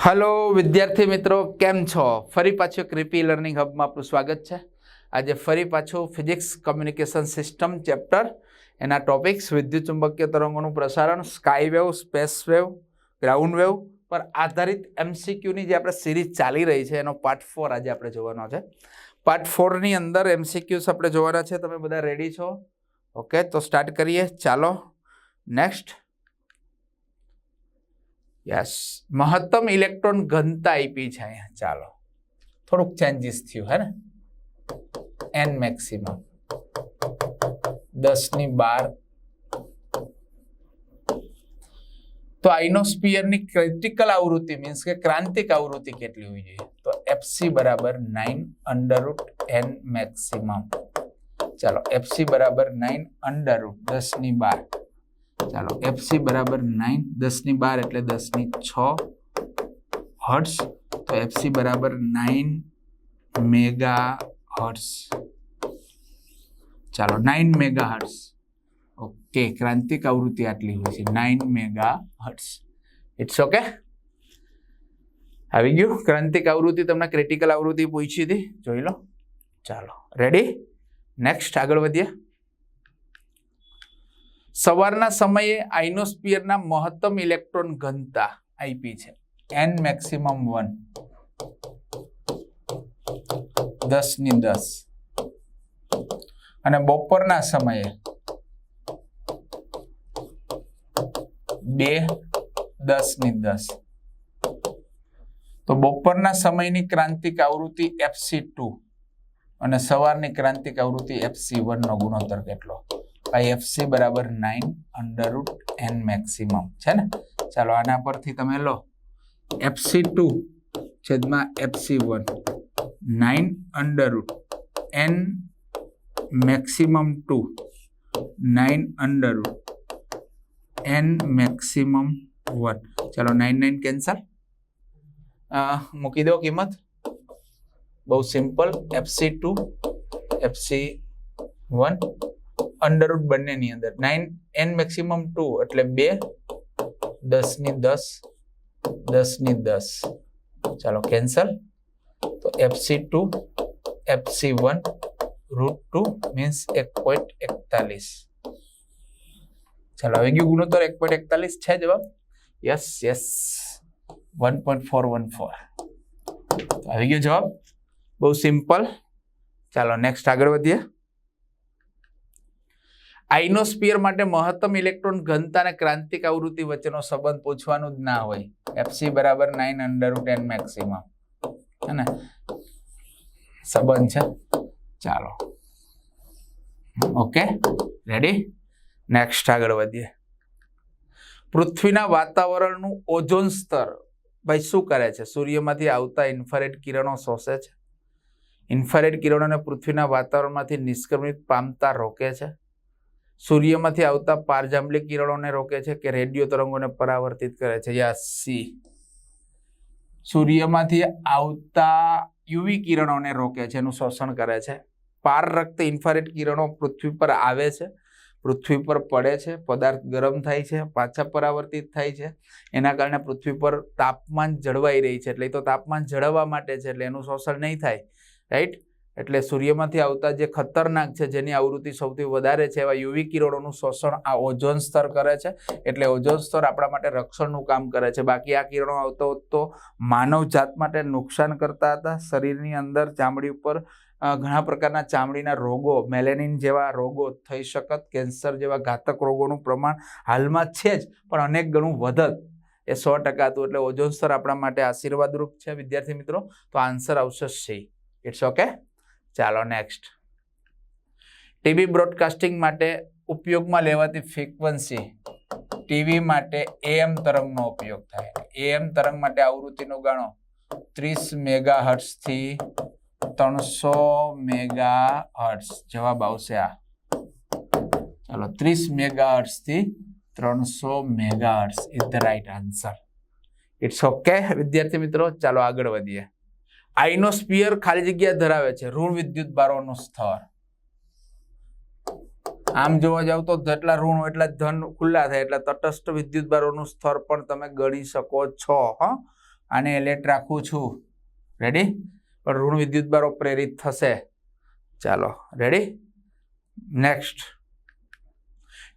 Hello વિદ્યાર્થી મિત્રો, કેમ છો? ફરી પાછું ક્રિપી લર્નિંગ હબમાં આપણું સ્વાગત છે. આજે ફરી પાછું ફિઝિક્સ કમ્યુનિકેશન સિસ્ટમ ચેપ્ટર એના ટોપિક્સ વિદ્યુત ચુંબકીય તરંગોનું પ્રસારણ sky wave space wave ground wave પર આધારિત એમસીક્યુની જે આપણે સિરીઝ ચાલી રહી છે, એનો પાર્ટ ફોર આજે આપણે જોવાનો છે. પાર્ટ ફોરની અંદર એમસીક્યુસ આપણે જોવાના છે, તમે બધા રેડી છો? ઓકે તો સ્ટાર્ટ કરીએ. ચાલો નેક્સ્ટ યસ મહત્તમ ઇલેક્ટ્રોન ઘનતા આપી છે અહીંયા. ચાલો. થોડુંક ચેન્જીસ થયું, હે ને? એન મેક્સિમમ દસની બાર. તો આઇનોસ્ફિયરની ક્રિટિકલ આવૃત્તિ મીન્સ કે ક્રાંતિક આવૃત્તિ કેટલી હોવી જોઈએ? તો એફસી બરાબર nine under root N maximum ચાલો એફસી બરાબર નાઇન અંડરરૂટ દસની બાર. ચાલો એફસી બરાબર નાઇન દસની બાર એટલે દસની છ હર્ટ્સ તો એફસી બરાબર નાઇન મેગા હર્ટ્સ ચાલો નાઇન મેગા હર્ટ્સ ઓકે ક્રાંતિક આવૃત્તિ આટલી હોય છે nine mega hertz it's okay આવી ગયું? ક્રાંતિક આવૃત્તિ, તમને ક્રિટિકલ આવૃત્તિ પૂછી હતી? જોઈ લો. ચાલો રેડી નેક્સ્ટ આગળ વધીએ. સવારના સમયે આઇનોસ્પિયરના મહત્તમ ઇલેક્ટ્રોન ઘનતા આઈપી છે. N maximum one. દસની દસ. અને બપોરના સમયે બે દસની દસ. તો બપોરના સમયની ક્રાંતિક આવૃત્તિ એફસી ટુ અને સવારની ક્રાંતિક આવૃત્તિ એફસી વન નો ગુણોત્તર કેટલો? ભાઈ એફસી બરાબર નાઇન અંડરરૂટ એન મેક્સિમમ છે ને ચાલો આના પરથી તમે લો એફસી ટુ છેદમાં FC one nine under root N maximum two nine under root N maximum one ચાલો નાઇન નાઇન કેન્સલ મૂકી દો કિંમત બહુ simple FC two FC one under root બંનેની અંદર. નાઇન એન મેક્સિમમ ટુ એટલે બે દસની દસ દસની દસ. ચાલો કેન્સલ તો FC two FC one root two means એક પોઈન્ટ એકતાલીસ. ચાલો આવી ગયું ગુણોત્તર એક પોઈન્ટ એકતાલીસ છે જવાબ? Yes yes one point four one four આવી ગયો જવાબ? બહુ સિમ્પલ ચાલો નેક્સ્ટ આગળ વધીએ. આઇનોસ્ફિયર માટે મહત્તમ ઇલેક્ટ્રોન ઘનતા અને ક્રાંતિક આવૃત્તિ વચ્ચેનો સંબંધ પૂછવાનું જ ના હોય. એફસી બરાબર નાઇન અંડર ટેન મેક્સિમમ હે સંબંધ છે? ચાલો. ઓકે રેડી નેક્સ્ટ આગળ વધીએ. પૃથ્વીના વાતાવરણનું ઓઝોન સ્તર ભાઈ શું કરે છે? સૂર્યમાંથી આવતા ઇન્ફ્રારેડ કિરણો શોષે છે. ઇન્ફ્રારેડ કિરણોને પૃથ્વીના વાતાવરણમાંથી નિષ્ક્રમિત પામતા રોકે છે. સૂર્યમાંથી આવતા પારજાંબલી કિરણોને રોકે છે કે રેડિયો તરંગોને પરાવર્તિત કરે છે? યા સી. સૂર્યમાંથી આવતા યુવી કિરણોને રોકે છે, એનું શોષણ કરે છે. પારરક્ત ઇન્ફ્રારેડ કિરણો પૃથ્વી પર આવે છે, પૃથ્વી પર પડે છે, પદાર્થ ગરમ થાય છે, પાછા પરાવર્તિત થાય છે. એના કારણે પૃથ્વી પર તાપમાન જળવાઈ રહી છે, એટલે તો તાપમાન જળવવા માટે છે, એટલે એનું શોષણ નહીં થાય, રાઈટ? એટલે સૂર્યમાંથી આવતા જે ખતરનાક છે, જેની આવૃત્તિ સૌથી વધારે છે, એવા યુવી કિરણોનું શોષણ આ ઓઝોન સ્તર કરે છે. એટલે ઓઝોન સ્તર આપણા માટે રક્ષણનું કામ કરે છે. બાકી આ કિરણો આવતો તો માનવ જાત માટે નુકસાન કરતા હતા. શરીરની અંદર ચામડી ઉપર ઘણા પ્રકારના ચામડીના રોગો, મેલેનિન જેવા રોગો થઈ શકત. કેન્સર જેવા ઘાતક રોગોનું પ્રમાણ હાલમાં છે જ, પણ અનેક ગણું વધત. એ સો ટકા હતું. એટલે ઓઝોન સ્તર આપણા માટે આશીર્વાદરૂપ છે, વિદ્યાર્થી મિત્રો. તો આન્સર આવશે સી. It's okay? ચાલો નેક્સ્ટ ટીવી બ્રોડકાસ્ટિંગ માટે ઉપયોગમાં લેવાતી ફ્રીક્વન્સી ટીવી માટે એએમ તરંગનો ઉપયોગ થાય. એએમ તરંગ માટે આવૃત્તિનો ગાણો ત્રીસ મેગા હર્ટ્સથી ત્રણસો મેગા હર્ટ્સ જવાબ આવશે આ. ચાલો ત્રીસ મેગા હર્ટ્સથી ત્રણસો mega hertz is the right answer it's okay વિદ્યાર્થી મિત્રો, ચાલો આગળ વધીએ. આઇનોસ્ફિયર ખાલી જગ્યા ધરાવે છે. ઋણ વિદ્યુત બારોનું સ્થળ આમ જોવા જાવ તો જેટલા ઋણ હોય એટલા ધન ખુલ્લા થાય. એટલે તટસ્થ વિદ્યુત બારોનું સ્તર પણ તમે ગણી શકો છો, હા. આને એલેટ રાખું છું. રેડી પણ ઋણ વિદ્યુત બારો પ્રેરિત થશે. ચાલો રેડી નેક્સ્ટ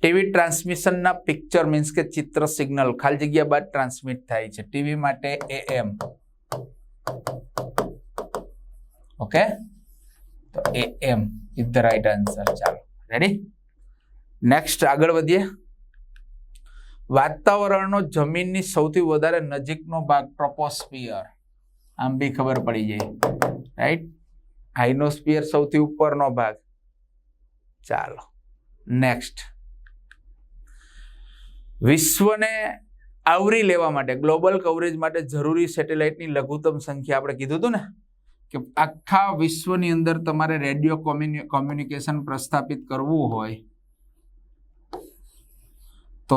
ટીવી ટ્રાન્સમિશનના પિક્ચર મીન્સ કે ચિત્ર સિગ્નલ ખાલી જગ્યા બાદ ટ્રાન્સમિટ થાય છે. ટીવી માટે એએમ ઓકે તો AM is the right answer ચાલો. રેડી નેક્સ્ટ આગળ વધીએ. વાતાવરણનો જમીનની સૌથી વધારે નજીકનો ભાગ ટ્રોપોસ્ફિયર આમ બી ખબર પડી જાય. રાઈટ હાઇનોસ્ફિયર સૌથી ઉપરનો ભાગ. ચાલો. નેક્સ્ટ વિશ્વને આવરી લેવા માટે ગ્લોબલ કવરેજ માટે જરૂરી સેટેલાઇટની લઘુત્તમ સંખ્યા આપણે કીધું હતું ને? કે આખા વિશ્વની અંદર તમારે રેડિયો કોમ્યુનિકેશન પ્રસ્થાપિત કરવું હોય, તો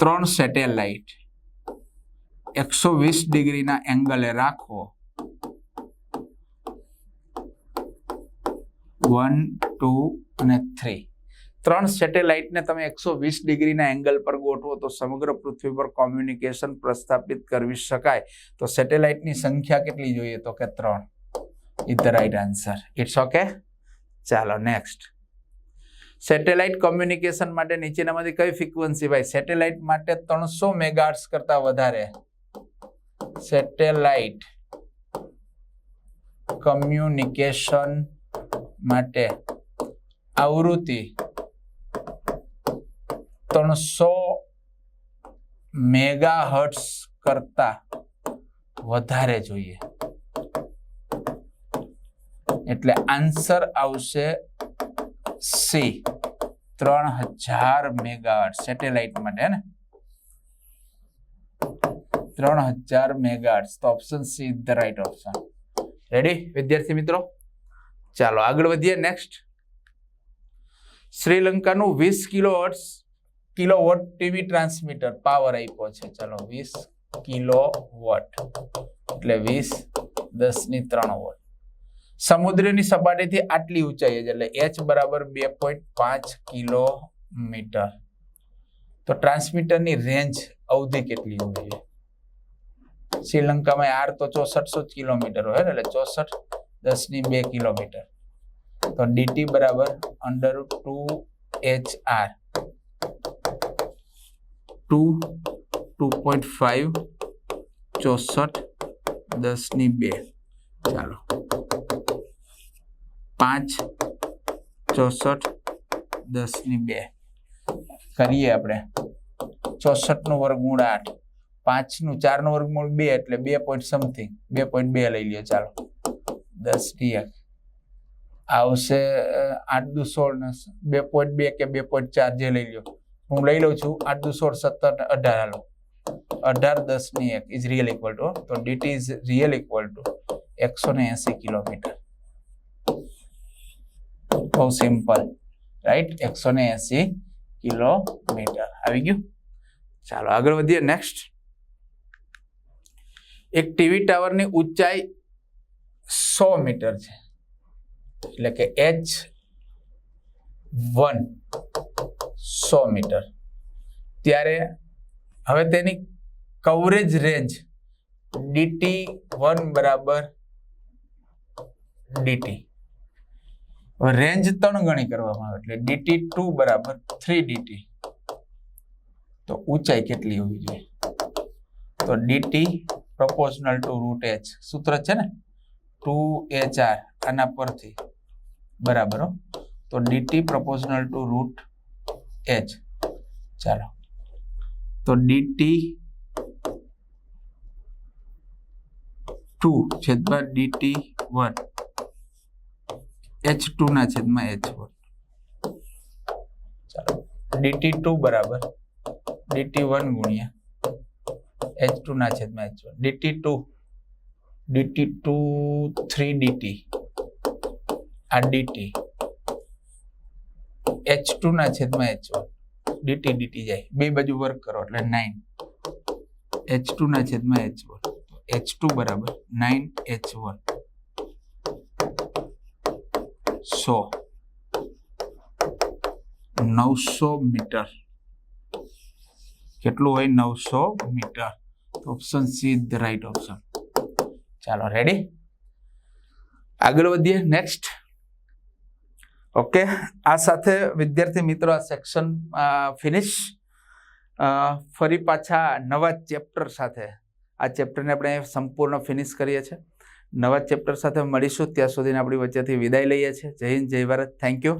ત્રણ સેટેલાઇટ એકસો વીસ ડિગ્રીના એંગલે રાખો. વન, ટુ અને થ્રી. ત્રણ સેટેલાઇટને તમે એકસો વીસ ડિગ્રીના એંગલ પર ગોઠવો તો સમગ્ર પૃથ્વી પર કોમ્યુનિકેશન પ્રસ્થાપિત કરવી શકાય. તો સેટેલાઇટની સંખ્યા કેટલી જોઈએ તો કે ત્રણ? Is the right answer it's okay ચાલો નેક્સ્ટ સેટેલાઇટ કોમ્યુનિકેશન માટે નીચેનામાંથી કઈ ફ્રીક્વન્સી ભાઈ સેટેલાઇટ માટે ત્રણસો મેગાહર્ટ્ઝ કરતા વધારે. સેટેલાઇટ કમ્યુનિકેશન માટે આવૃત્તિ ત્રણસો મેગાહર્ટ્ઝ કરતા વધારે જોઈએ. એટલે આન્સર આવશે સી ત્રણ હજાર મેગાહર્ટ સેટેલાઇટ માટે ને? ત્રણ હજાર મેગાહર્ટ તો option C is the right option ready વિદ્યાર્થી મિત્રો? ચાલો આગળ વધીએ. નેક્સ્ટ શ્રીલંકાનું વીસ kilo hertz kilo watt TV transmitter power આપ્યો છે. ચલો, વીસ કિલો વોટ એટલે વીસ દસની ત્રણ વોટ. સમુદ્રની સપાટીથી આટલી ઊંચાઈ છે એટલે એચ બરાબર બે પોઈન્ટ પાંચ કિલોમીટર. તો ટ્રાન્સમીટરની રેન્જ અવધિ કેટલી હોવી શ્રીલંકામાં આર તો ચોસઠસો કિલોમીટર હોય ને, એટલે ચોસઠ દસની બે કિલોમીટર. તો ડીટી બરાબર under two H R. Two two point five ચોસઠ, દસની બે. ચાલો. પાંચ, ચોસઠ, દસની બે. કરીએ આપણે. ચોસઠનું વર્ગમૂળ આઠ. પાંચનું, ચારનું વર્ગમૂળ બે એટલે બે પોઈન્ટ સમથિંગ. બે પોઈન્ટ બે લઈ લ્યો, ચાલો. દસની એક આવશે આઠ દુ સોળ બે પોઈન્ટ બે કે બે પોઈન્ટ ચાર જે લઈ લ્યો. હું લઈ લઉં છું દુ સોળ સત્તર ને અઢાર હાલો અઢાર દસની એક ઇઝ રિયલ ઇક્વલ ટુ તો DT is real equal to એકસો ને એસી કિલોમીટર. બહુ સિમ્પલ રાઈટ એકસો ને એસી કિલોમીટર. આવી ગયું? ચાલો, આગળ વધીએ. નેક્સ્ટ એક ટીવી ટાવરની ઊંચાઈ સો મીટર છે. એટલે કે એચ વન સો મીટર. ત્યારે હવે તેની કવરેજ રેન્જ ડીટી વન બરાબર ડીટી રેન્જ ત્રણ ગણી કરવામાં આવે એટલે ડીટી ટુ બરાબર થ્રી ડીટી તો ઊંચાઈ કેટલી હોવી જોઈએ? તો DT proportional to root H સૂત્ર છે ને? ટુ એચ આર આના પરથી. બરાબર તો DT proportional to root H ચાલો. તો ડીટી ટુ છેદમાં ડીટી વન એચ ટુ ના છેદમાં એચ વન ચાલો. ડીટી ટુ બરાબર. ડીટી વન ગુણ્યા એચ ટુ ના છેદમાં H one DT two DT two three DT આ ડીટી એચ ટુ ના છેદમાં એચ વન ડીટી ડીટી જાય. બે બાજુ વર્ક કરો એટલે નાઇન એચ ટુ ના છેદમાં એચ વન એચ ટુ બરાબર નાઇન એચ વન સો. નવસો મીટર. કેટલું હોય? નવસો metre. Option C is the right option ચાલો રેડી આગળ વધીએ. નેક્સ્ટ ઓકે, આ સાથે વિદ્યાર્થી મિત્રો આ સેક્શન ફિનિશ ફરી પાછા નવા ચેપ્ટર સાથે. આ ચેપ્ટરને આપણે સંપૂર્ણ ફિનિશ કરીએ છીએ. નવા ચેપ્ટર સાથે મળીશું. ત્યાં સુધીને આપણી વચ્ચેથી વિદાય લઈએ છીએ. જય હિન્દ, જય ભારત. Thank you